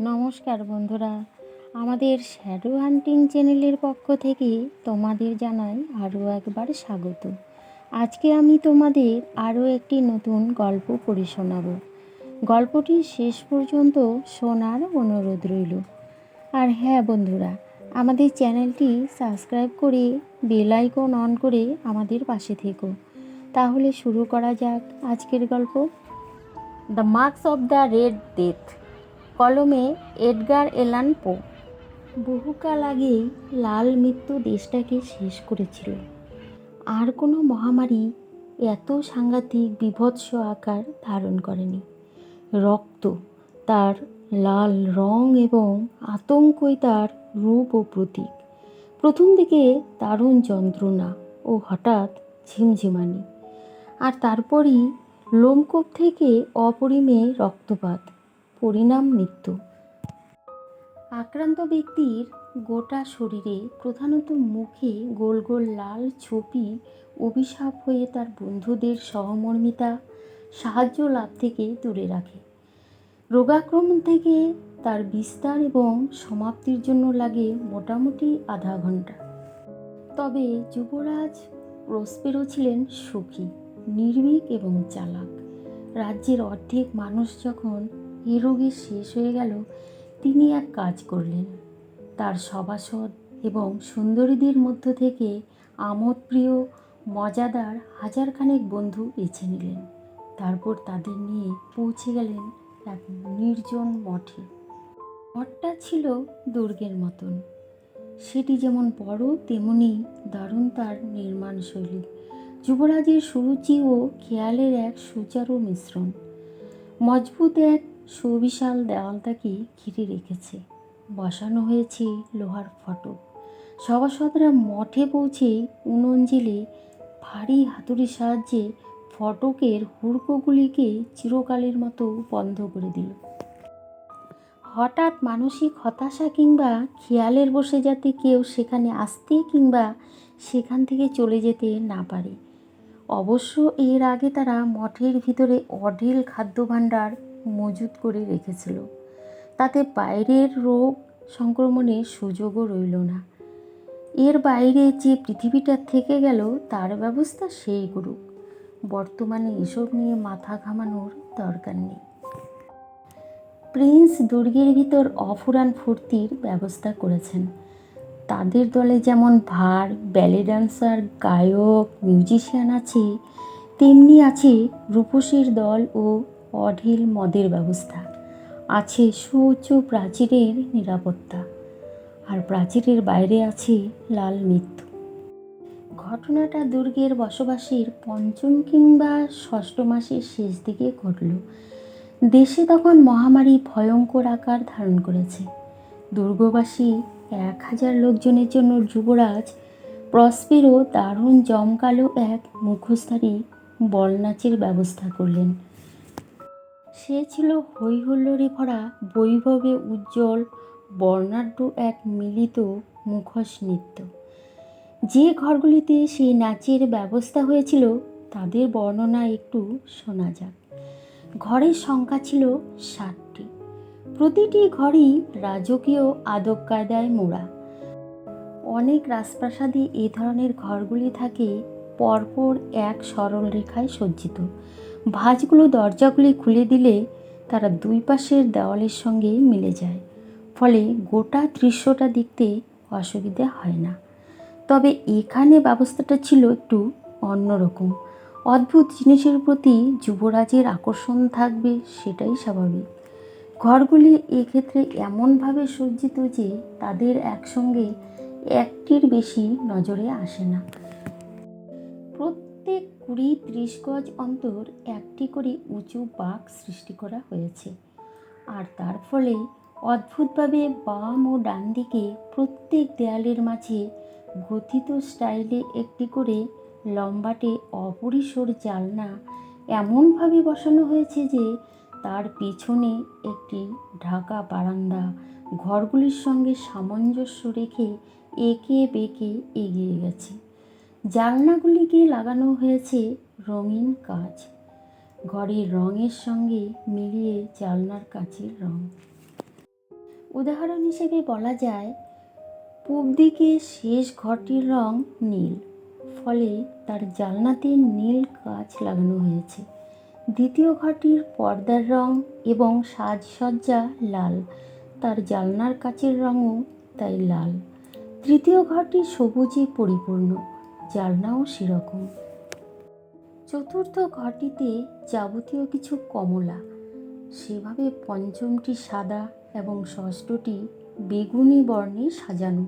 নমস্কার বন্ধুরা। আমাদের শ্যাডো হান্টিং চ্যানেলের পক্ষ থেকে তোমাদের জানাই আরও একবার স্বাগত। আজকে আমি তোমাদের আরও একটি নতুন গল্প পড়ে শোনাব। গল্পটি শেষ পর্যন্ত শোনার অনুরোধ রইল। আর হ্যাঁ বন্ধুরা, আমাদের চ্যানেলটি সাবস্ক্রাইব করে বেল আইকন অন করে আমাদের পাশে থেকো। তাহলে শুরু করা যাক আজকের গল্প। The masque of the red death কলমে এডগার এলান পো। বহুকাল আগেই লাল মৃত্যু দেশটাকে শেষ করেছিল। আর কোনো মহামারী এত সাংঘাতিক বিভৎস আকার ধারণ করেনি। রক্ত, তার লাল রং এবং আতঙ্কই তার রূপ ও প্রতীক। প্রথম দিকে দারুণ যন্ত্রণা ও হঠাৎ ঝিমঝিমানি। আর তারপরই লোমকূপ থেকে অপরিমেয় রক্তপাত। পরিণাম মৃত্যু আক্রান্ত ব্যক্তির গোটা শরীরে প্রধানত মুখে গোল গোল লাল ছোপি অভিশাপ হয়ে তার বন্ধুদের সহমর্মিতা, সাহায্য লাভ থেকে দূরে রাখে। রোগাক্রমণ থেকে তার বিস্তার এবং সমাপ্তির জন্য লাগে মোটামুটি আধা ঘণ্টা তবে যুবরাজ প্রস্পেরও ছিলেন সুখী, নির্ভীক এবং চালাক। রাজ্যের অর্ধেক মানুষ যখন এ রোগে শেষ হয়ে গেল, তিনি এক কাজ করলেন। তার সভাসদ এবং সুন্দরীদের মধ্য থেকে আমোদপ্রিয়, মজাদার হাজারখানেক বন্ধু বেছে নিলেন। তারপর তাদের নিয়ে পৌঁছে গেলেন এক নির্জন মঠে। মঠটা ছিল দুর্গের মতন। সেটি যেমন বড়, তেমনি দারুণ তার নির্মাণ শৈলী। যুবরাজের সুরুচি ও খেয়ালের এক সুচারু মিশ্রণ। মজবুত এক সুবিশাল দেওয়াল তাকে ঘিরে রেখেছে? বসানো হয়েছে লোহার ফটক। সভাসদরা মঠে পৌঁছে উনুন ভারী হাতুড়ির সাহায্যে ফটকের হুড়কোগুলিকে চিরকালের মতো বন্ধ করে দিল। হঠাৎ মানসিক হতাশা কিংবা খেয়ালের বসে যাতে কেউ সেখানে আসতে কিংবা সেখান থেকে চলে যেতে না পারে। অবশ্য এর আগে তারা মঠের ভিতরে অঢেল খাদ্যভাণ্ডার মজুত করে রেখেছিল। তাতে বাইরের রোগ সংক্রমণের সুযোগও রইল না। এর বাইরে যে পৃথিবীটা থেকে গেল, তার ব্যবস্থা সেই করুক। বর্তমানে এসব নিয়ে মাথা ঘামানোর দরকার নেই। প্রিন্স দুর্গের ভিতর অফুরান ফুর্তির ব্যবস্থা করেছেন। তাদের দলে যেমন ভার, ব্যালে ডান্সার, গায়ক, মিউজিশিয়ান আছে, তেমনি আছে রূপসীর দল ও অঢেল মদের ব্যবস্থা। আছে সুউচ্চ প্রাচীরের নিরাপত্তা। আর প্রাচীরের বাইরে আছে লাল মৃত্যু। ঘটনাটা দুর্গের বসবাসীর পঞ্চম কিংবা ষষ্ঠ মাসের শেষ দিকে ঘটল। দেশে তখন মহামারী ভয়ঙ্কর আকার ধারণ করেছে। দুর্গবাসী এক হাজার লোকজনের জন্য যুবরাজ প্রসপেরও দারুণ জমকালো এক মুখোশধারী বলনাচের ব্যবস্থা করলেন। সে ছিল হৈহুল্লোড়ে ভরা বৈভবে উজ্জ্বল, বর্ণাঢ্য এক মিলিত মুখোশ নৃত্য। যে ঘরগুলিতে সেই নাচের ব্যবস্থা হয়েছিল, তাদের বর্ণনা একটু শোনা যাক। ঘরের সংখ্যা ছিল ষাটটি। প্রতিটি ঘরই রাজকীয় আদব কায়দায় মোড়া। অনেক রাজপ্রাসাদে এ ধরনের ঘরগুলি থাকে, পরপর এক সরল রেখায় সজ্জিত। ভাঁজগুলো দরজাগুলি খুলে দিলে তারা দুই পাশের দেওয়ালের সঙ্গে মিলে যায়। ফলে গোটা দৃশ্যটা দেখতে অসুবিধে হয় না। তবে এখানে ব্যবস্থাটা ছিল একটু অন্যরকম। অদ্ভুত জিনিসের প্রতি যুবরাজের আকর্ষণ থাকবে সেটাই স্বাভাবিক। ঘরগুলি এক্ষেত্রে এমনভাবে সজ্জিত যে তাদের একসঙ্গে একটির বেশি নজরে আসে না। প্রত্যেক কুড়ি ত্রিশ গজ অন্তর একটি করে উঁচু বাঁক সৃষ্টি করা হয়েছে। আর তার ফলে অদ্ভুতভাবে বাম ও ডান দিকে প্রত্যেক দেয়ালের মাঝে গথিত স্টাইলে একটি করে লম্বাটে অপরিসর জালনা এমনভাবে বসানো হয়েছে যে তার পিছনে একটি ঢাকা বারান্দা ঘরগুলির সঙ্গে সামঞ্জস্য রেখে একে বেঁকে এগিয়ে গেছে। জানলাগুলিকে লাগানো হয়েছে রঙিন কাঁচ। ঘরের রঙের সঙ্গে মিলিয়ে জানলার কাচের রঙ উদাহরণ হিসেবে বলা যায়, পূব দিকে শেষ ঘরটির রং নীল, ফলে তার জালনাতে নীল কাঁচ লাগানো হয়েছে। দ্বিতীয় ঘরটির পর্দার রং এবং সাজসজ্জা লাল, তার জালনার কাচের রঙও তাই লাল। তৃতীয় ঘরটি সবুজে পরিপূর্ণ। জালনাও সেরকম। চতুর্থ ঘরটিতে যাবতীয় কিছু কমলা। সেভাবে পঞ্চমটি সাদা এবং ষষ্ঠটি বেগুনি বর্ণে সাজানো।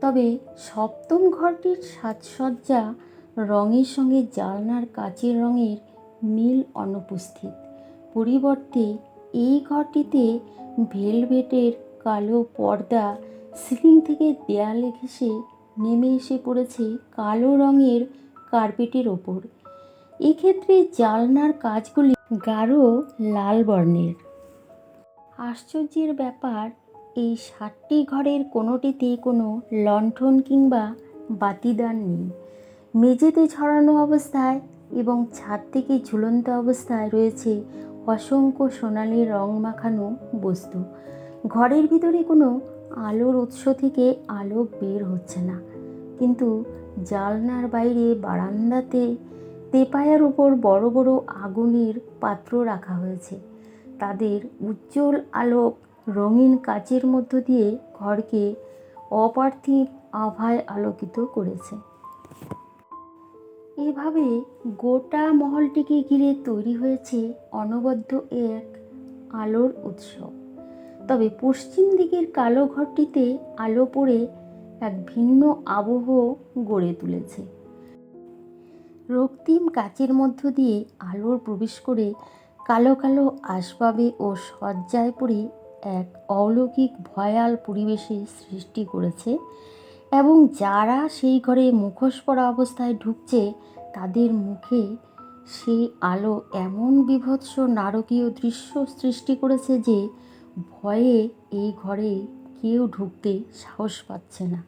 তবে সপ্তম ঘরটির সাজসজ্জা রঙের সঙ্গে জালনার কাচের রঙের মিল অনুপস্থিত। পরিবর্তে এই ঘরটিতে ভেলভেটের কালো পর্দা সিলিং থেকে দেয়ালে ঘেঁষে নেমে এসে পড়েছে কালো রঙের কার্পেটের ওপর। এক্ষেত্রে জালনার কাজগুলি গাঢ় লাল বর্ণের। আশ্চর্যের ব্যাপার, এই সাতটি ঘরের কোনোটিতে কোনো লণ্ঠন কিংবা বাতিদান নেই। মেঝেতে ছড়ানো অবস্থায় এবং ছাদ থেকে ঝুলন্ত অবস্থায় রয়েছে অসংখ্য সোনালি রং মাখানো বস্তু। ঘরের ভিতরে কোনো আলোর উৎস থেকে আলো বের হচ্ছে না। কিন্তু জালনার বাইরে বারান্দাতে তেপায়ার উপর বড় বড় আগুনের পাত্র রাখা হয়েছে। তাদের উজ্জ্বল আলোক রঙিন কাচের মধ্য দিয়ে ঘরকে অপার্থিব আভায় আলোকিত করেছে। এভাবে গোটা মহলটিকে ঘিরে তৈরি হয়েছে অনবদ্য এক আলোর উৎসব তবে পশ্চিম দিকের কালো ঘরটিতে আলো পড়ে এক ভিন্ন আবহ গড়ে তুলেছে। রক্তিম কাচের মধ্য দিয়ে আলোর প্রবেশ করে কালো কালো আসবাবে ও সজ্জায় পড়ে এক অলৌকিক ভয়াল পরিবেশে সৃষ্টি করেছে এবং যারা সেই ঘরে মুখোশ পরা অবস্থায় ঢুকছে, তাদের মুখে সেই আলো এমন বিভৎস নারকীয় দৃশ্য সৃষ্টি করেছে যে ভয়ে এই ঘরে কেউ ঢুকতে সাহস পাচ্ছে না।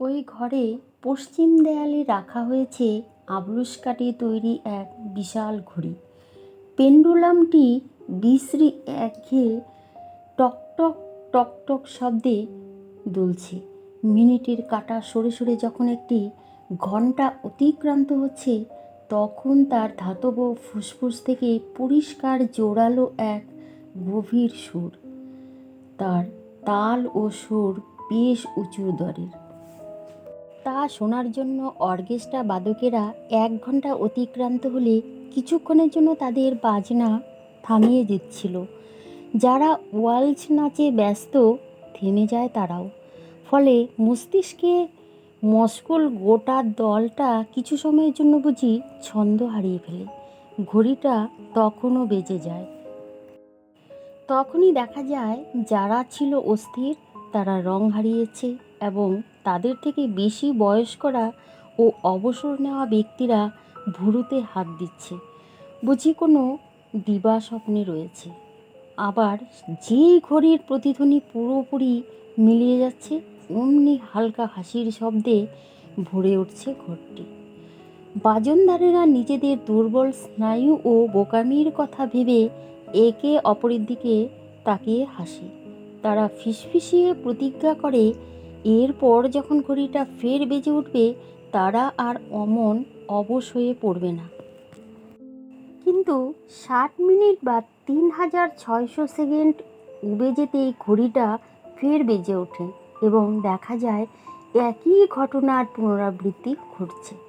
ওই ঘরে পশ্চিম দেয়ালে রাখা হয়েছে আবরুষ কাঠে তৈরি এক বিশাল ঘড়ি। পেন্ডুলামটি বিশ্রী একঘেয়ে টকটক টকটক শব্দে দুলছে। মিনিটের কাটা সরে সরে যখন একটি ঘণ্টা অতিক্রান্ত হচ্ছে, তখন তার ধাতব ফুসফুস থেকে পরিষ্কার জোরালো এক গভীর সুর। তার তাল ও সুর বেশ উঁচু দরের। তা শোনার জন্য অর্কেস্ট্রা বাদকেরা এক ঘণ্টা অতিক্রান্ত হলে কিছুক্ষণের জন্য তাদের বাজনা থামিয়ে দিচ্ছিল। যারা ওয়ালস নাচে ব্যস্ত, থেমে যায় তারাও। ফলে মস্তিষ্কে মস্কল গোটা দলটা কিছু সময়ের জন্য বুঝি ছন্দ হারিয়ে ফেলে। ঘড়িটা তখনও বেজে যায়। তখনই দেখা যায়, যারা ছিল অস্থির, তারা রং হারিয়েছে এবং তাদের থেকে বেশি বয়স্করা ও অবসর নেওয়া ব্যক্তিরা ভুরুতে হাত দিচ্ছে। বুঝি কোনো দিবা স্বপ্নে রয়েছে। আবার যেই ঘড়ির প্রতিধ্বনি পুরোপুরি মিলিয়ে যাচ্ছে, অমনি হালকা হাসির শব্দে ভরে উঠছে ঘরটি। বাজনদারেরা নিজেদের দুর্বল স্নায়ু ও বোকামির কথা ভেবে একে অপরের দিকে তাকিয়ে হাসে। তারা ফিসফিসিয়ে প্রতিজ্ঞা করে, এরপর যখন ঘড়িটা ফের বেজে উঠবে, তারা আর অমন অবশ হয়ে পড়বে না। কিন্তু ষাট মিনিট বা তিন হাজার ছয়শো সেকেন্ড উবে যেতেই ঘড়িটা ফের বেজে ওঠে এবং দেখা যায় একই ঘটনার পুনরাবৃত্তি ঘটছে।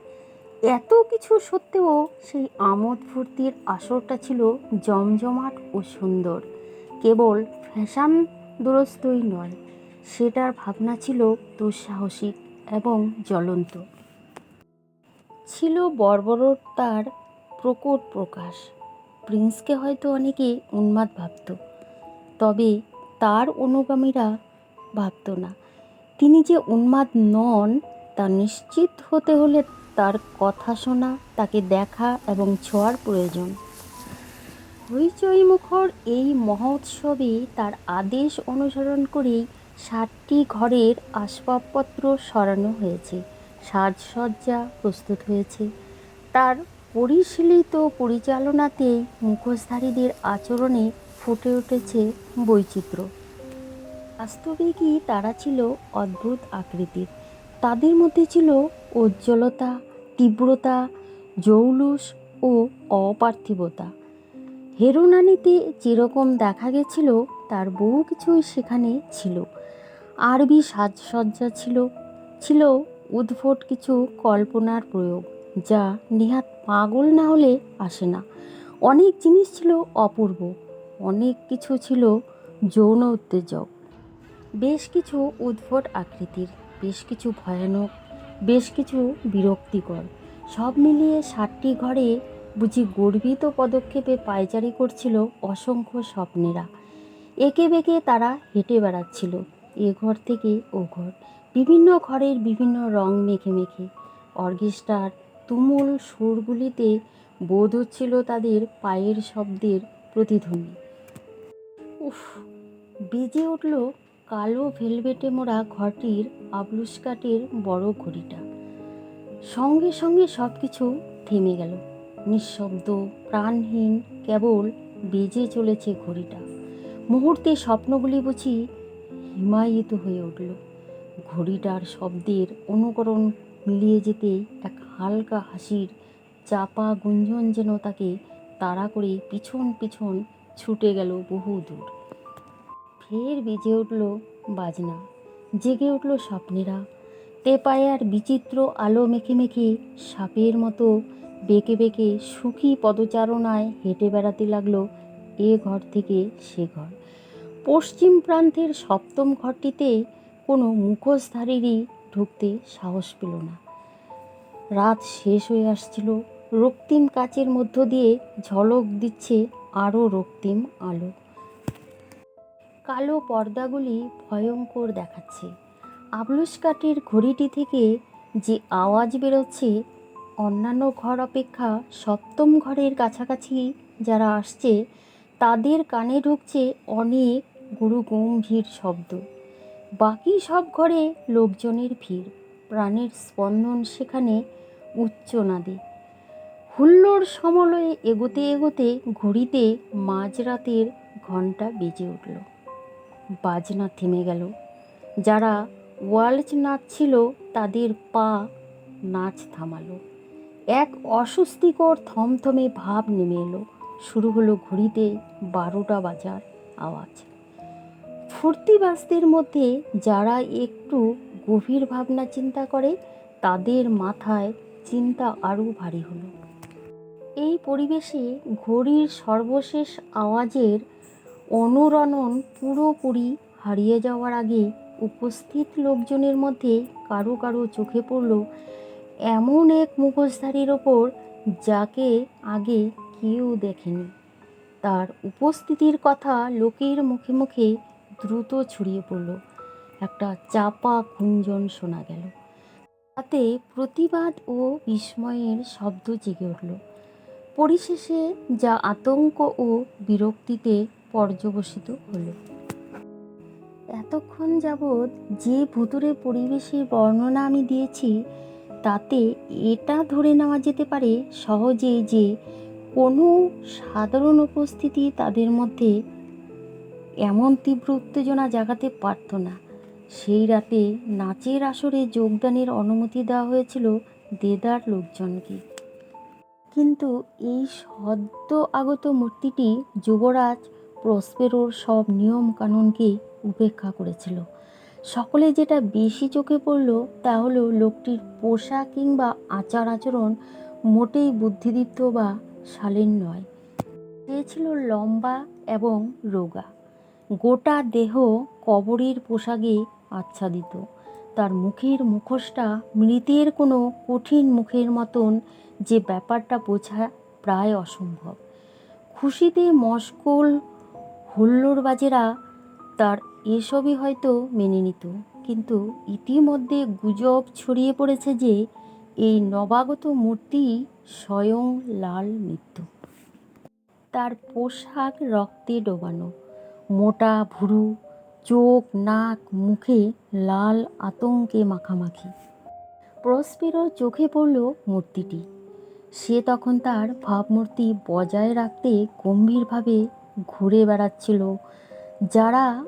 এত কিছু সত্ত্বেও সেই আমোদ ফুর্তির আসরটা ছিল জমজমাট ও সুন্দর। কেবল ফ্যাশন দুরস্তই নয়, সেটার ভাবনা ছিল দুঃসাহসিক এবং জ্বলন্ত। ছিল বর্বরতার প্রকট প্রকাশ। প্রিন্সকে হয়তো অনেকে উন্মাদ ভাবত, তবে তার অনুগামীরা ভাবত না। তিনি যে উন্মাদ নন, তা নিশ্চিত হতে হলে তার কথা শোনা, তাকে দেখা এবং ছোঁয়ার প্রয়োজন। হইচই মুখর এই মহোৎসবে তার আদেশ অনুসরণ করেই ষাটটি ঘরের আসবাবপত্র সরানো হয়েছে। সাজসজ্জা প্রস্তুত হয়েছে। তার পরিশীলিত পরিচালনাতেই মুখোশধারীদের আচরণে ফুটে উঠেছে বৈচিত্র্য। বাস্তবিকই তারা ছিল অদ্ভুত আকৃতির। তাদের মধ্যে ছিল উজ্জ্বলতা তীব্রতা, জৌলুস ও অপার্থিবতা। হেরোনানিতে যেরকম দেখা গেছিল, তার বহু কিছুই সেখানে ছিল। আরবি সাজসজ্জা ছিল ছিল উদ্ভট কিছু কল্পনার প্রয়োগ, যা নেহাত পাগল না হলে আসে না। অনেক জিনিস ছিল অপূর্ব, অনেক কিছু ছিল যৌন উত্তেজক। বেশ কিছু উদ্ভট আকৃতির, বেশ কিছু ভয়ানক বেশ কিছু বিরক্তিকর। সব মিলিয়ে ষাটটি ঘরে বুঝি গর্বিত পদক্ষেপে পায়চারি করছিল অসংখ্য স্বপ্নেরা। একে বেঁকে তারা হেঁটে বেড়াচ্ছিল, এ ঘর থেকে ও ঘর, বিভিন্ন ঘরের বিভিন্ন রং মেখে মেখে। অর্কেস্ট্রার তুমুল সুরগুলিতে বোধ হচ্ছিল তাদের পায়ের শব্দের প্রতিধ্বনি। উফ, বেজে উঠল কালো ভেলভেটে মোড়া ঘরটির আবলুস কাঠের বড় ঘড়িটা। সঙ্গে সঙ্গে সব কিছু থেমে গেল। নিঃশব্দ, প্রাণহীন, কেবল বেজে চলেছে ঘড়িটা। মুহূর্তে স্বপ্নগুলি বুঝি হিমায়িত হয়ে উঠল। ঘড়িটার শব্দের অনুকরণ মিলিয়ে যেতে এক হালকা হাসির চাপা গুঞ্জন যেন তাকে তাড়া করে পিছন পিছন ছুটে গেল বহু দূর ফের বেজে উঠল বাজনা। জেগে উঠল স্বপ্নেরা। তেপায়ার বিচিত্র আলো মেখে মেখে সাপের মতো বেঁকে বেঁকে সুখী পদচারণায় হেঁটে বেড়াতে লাগল এ ঘর থেকে সে ঘর। পশ্চিম প্রান্তের সপ্তম ঘরটিতে কোনো মুখোশধারীরই ঢুকতে সাহস পেল না। রাত শেষ হয়ে আসছিল। রক্তিম কাচের মধ্য দিয়ে ঝলক দিচ্ছে আরও রক্তিম আলো। কালো পর্দাগুলি ভয়ঙ্কর দেখাচ্ছে। আবলুস কাঠের ঘড়িটি থেকে যে আওয়াজ বেরোচ্ছে, অন্যান্য ঘর অপেক্ষা সপ্তম ঘরের কাছাকাছি যারা আসছে, তাদের কানে ঢুকছে অনেক গুরু গম্ভীর শব্দ। বাকি সব ঘরে লোকজনের ভিড়। প্রাণের স্পন্দন সেখানে উচ্চ নাদে। হুল্লোড় সমলয়ে এগোতে এগোতে ঘড়িতে মাঝরাতের ঘণ্টা বেজে উঠল। বাজনা থেমে গেল। যারা ওয়ালচ নাচছিল তাদের পা নাচ থামালো। এক অস্বস্তিকর থমথমে ভাব নেমে এলো। শুরু হলো ঘড়িতে বারোটা বাজার আওয়াজ। ফুর্তিবাসদের মধ্যে যারা একটু গভীর ভাবনা চিন্তা করে, তাদের মাথায় চিন্তা আরও ভারী হলো। এই পরিবেশে ঘড়ির সর্বশেষ আওয়াজের অনুরণন পুরোপুরি হারিয়ে যাওয়ার আগে উপস্থিত লোকজনের মধ্যে কারও কারও চোখে পড়ল এমন এক মুখোশধারীর ওপর যাকে আগে কেউ দেখেনি। তার উপস্থিতির কথা লোকের মুখে মুখে দ্রুত ছড়িয়ে পড়ল। একটা চাপা গুঞ্জন শোনা গেল। তাতে প্রতিবাদ ও বিস্ময়ের শব্দ জেগে উঠল। পরিশেষে যা আতঙ্ক ও বিরক্তিতে পর্যবসিত হলো। এতক্ষণ যাবৎ যে ভুতুরে পরিবেশের বর্ণনা আমি দিয়েছি, তাতে এটা ধরে নেওয়া যেতে পারে সহজে যে কোনো সাধারণ উপস্থিতি তাদের মধ্যে এমন তীব্র উত্তেজনা জাগাতে পারত না। সেই রাতে নাচের আসরে যোগদানের অনুমতি দেওয়া হয়েছিল দেদার লোকজনকে। কিন্তু এই সদ্য আগত মূর্তিটি যুবরাজ প্রসপেরোর সব নিয়ম কানুনকে উপেক্ষা করেছিল? সকলে যেটা বেশি চোখে পড়ল তা হলো লোকটির পোশাক কিংবা আচার আচরণ মোটেই বুদ্ধিদীপ্ত বা শালীন নয়। সে ছিল লম্বা এবং রোগা। গোটা দেহ কবরের পোশাকে আচ্ছাদিত। তার মুখের মুখোশটা মৃতের কোনো কঠিন মুখের মতন যে ব্যাপারটা বোঝা প্রায় অসম্ভব। খুশিতে মশকুল হুল্লোড়বাজেরা তার এসবই হয়তো মেনে নিত। কিন্তু ইতিমধ্যে গুজব ছড়িয়ে পড়েছে যে এই নবাগত মূর্তি স্বয়ং লাল মৃত্যু তার পোশাক রক্তে ডোবানো, মোটা ভুরু, চোখ, নাক, মুখে লাল আতঙ্কে মাখামাখি। প্রস্পেরো চোখে পড়ল মূর্তিটি। সে তখন তার ভাবমূর্তি বজায় রাখতে গম্ভীরভাবে ঘুরে বেড়াচ্ছিল। যারা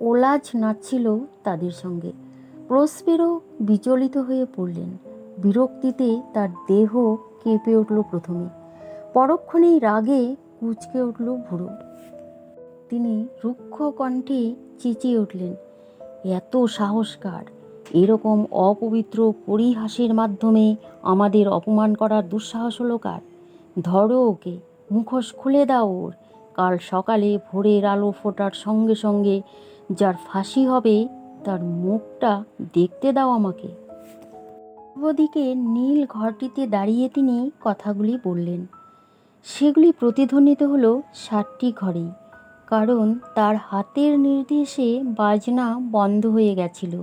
ওলাজ নাচছিল তাদের সঙ্গে। প্রস্পেরও বিচলিত হয়ে পড়লেন। বিরক্তিতে তার দেহ কেঁপে উঠল প্রথমে। পরক্ষণেই রাগে কুচকে উঠল ভুরু তিনি রুক্ষ কণ্ঠে চেঁচিয়ে উঠলেন, এত সাহসকার! এরকম অপবিত্র পরিহাসের মাধ্যমে আমাদের অপমান করার দুঃসাহস হলো কার? ধরো ওকে, মুখোশ খুলে দাও ওর। কাল সকালে ভোরের আলো ফোটার সঙ্গে সঙ্গে যার ফাঁসি হবে, তার মুখটা দেখতে দাও আমাকে। পূর্বদিকে নীল ঘরটিতে দাঁড়িয়ে তিনি কথাগুলি বললেন। সেগুলি প্রতিধ্বনিত হলো সাতটি ঘরেই, কারণ তার হাতের নির্দেশে বাজনা বন্ধ হয়ে গেছিল।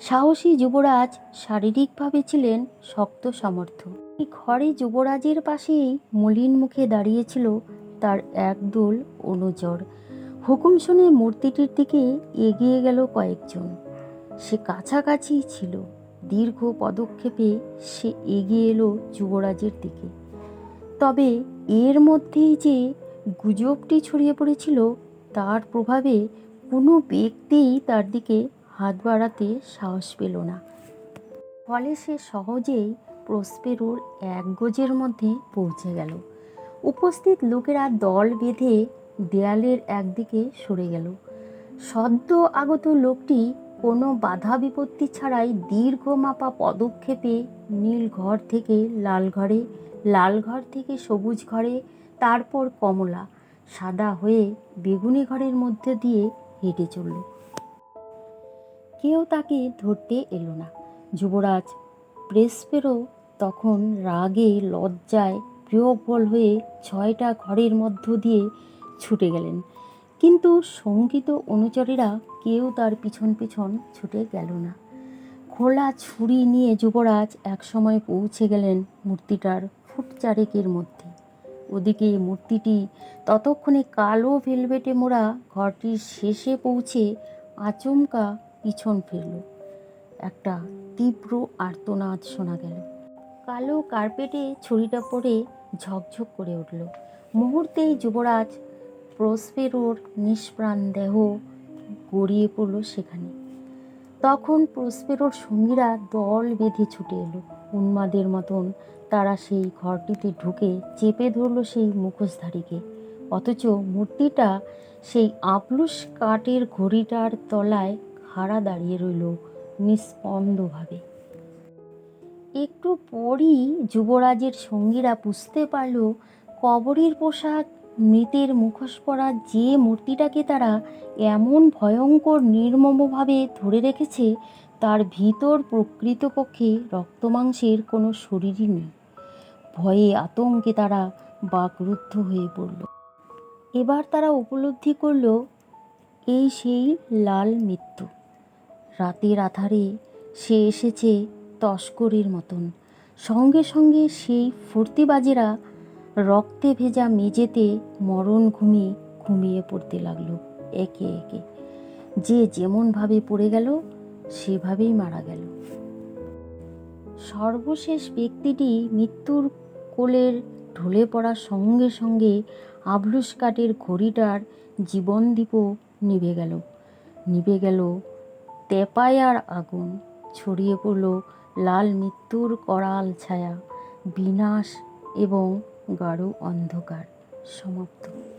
সাহসী যুবরাজ শারীরিকভাবে ছিলেন শক্ত সামর্থ্য। ঘরে যুবরাজের পাশেই মলিন মুখে দাঁড়িয়েছিল তার একদল অনুচর। হুকুম শুনে মূর্তিটির দিকে এগিয়ে গেল কয়েকজন। সে কাছাকাছি ছিল। দীর্ঘ পদক্ষেপে সে এগিয়ে এলো যুবরাজের দিকে। তবে এর মধ্যেই যে গুজবটি ছড়িয়ে পড়েছিল, তার প্রভাবে কোনো ব্যক্তিই তার দিকে হাত বাড়াতে সাহস পেল না। ফলে সে সহজেই প্রস্পেরোর এক গজের মধ্যে পৌঁছে গেল। উপস্থিত লোকেরা দল বেঁধে দেয়ালের একদিকে সরে গেল। সদ্য আগত লোকটি কোনো বাধা বিপত্তি ছাড়াই দীর্ঘ মাপা পদক্ষেপে নীল ঘর থেকে লাল ঘরে, লাল ঘর থেকে সবুজ ঘরে, তারপর কমলা, সাদা হয়ে বেগুনি ঘরের মধ্যে দিয়ে হেঁটে চলল। কেউ তাকে ধরতে এলো না। যুবরাজ প্রেসপেরও তখন রাগে লজ্জায় প্রিয়ফল হয়ে ছয়টা ঘরের মধ্য দিয়ে ছুটে গেলেন। কিন্তু সংগীত অনুচরেরা কেউ তার পিছন পিছন ছুটে গেল না। খোলা ছুরি নিয়ে যুবরাজ একসময় পৌঁছে গেলেন মূর্তিটার ফুট চারেকের মধ্যে। ওদিকে মূর্তিটি ততক্ষণে কালো ভেলভেটে মোড়া ঘরটির শেষে পৌঁছে আচমকা পিছন ফিরল। একটা তীব্র আর্তনাদ শোনা গেল। কালো কার্পেটে ছুরিটা পড়ে ঝকঝক করে উঠল। মুহূর্তেই যুবরাজ প্রসপেরোর নিষ্প্রাণ দেহ গড়িয়ে পড়ল সেখানে। তখন প্রসপেরোর সঙ্গীরা দল বেঁধে ছুটে এলো। উন্মাদের মতন তারা সেই ঘরটিতে ঢুকে চেপে ধরল সেই মুখোশধারীকে। অথচ মূর্তিটা সেই আপলুস কাঠের ঘড়িটার তলায় খাড়া দাঁড়িয়ে রইল নিস্পন্দভাবে। একটু পরই যুবরাজের সঙ্গীরা বুঝতে পারল কবরের পোশাক, মৃতের মুখোশ পরা যে মূর্তিটাকে তারা এমন ভয়ঙ্কর, নির্মমভাবে ধরে রেখেছে, তার ভিতর প্রকৃতপক্ষে রক্তমাংসের কোনো শরীরই নেই। ভয়ে আতঙ্কে তারা বাকরুদ্ধ হয়ে পড়ল। এবার তারা উপলব্ধি করল, এই সেই লাল মৃত্যু। রাতের আধারে সে এসেছে তস্করের মতন। সঙ্গে সঙ্গে সেই ফুর্তিবাজেরা রক্তে ভেজা মেঝেতে মরণ ঘুমিয়ে ঘুমিয়ে পড়তে লাগল। একে একে। যে যেমনভাবে পড়ে গেল, সেভাবেই মারা গেল। সর্বশেষ ব্যক্তিটি মৃত্যুর কোলের ঢলে পড়ার সঙ্গে সঙ্গে আবলুস কাঠের ঘড়িটার জীবনদীপও নিভে গেল। নিভে গেল তেপায়ার আগুন। ছড়িয়ে পড়ল লাল মৃত্যুর করাল ছায়া বিনাশ এবং গাঢ় অন্ধকার। সমাপ্ত।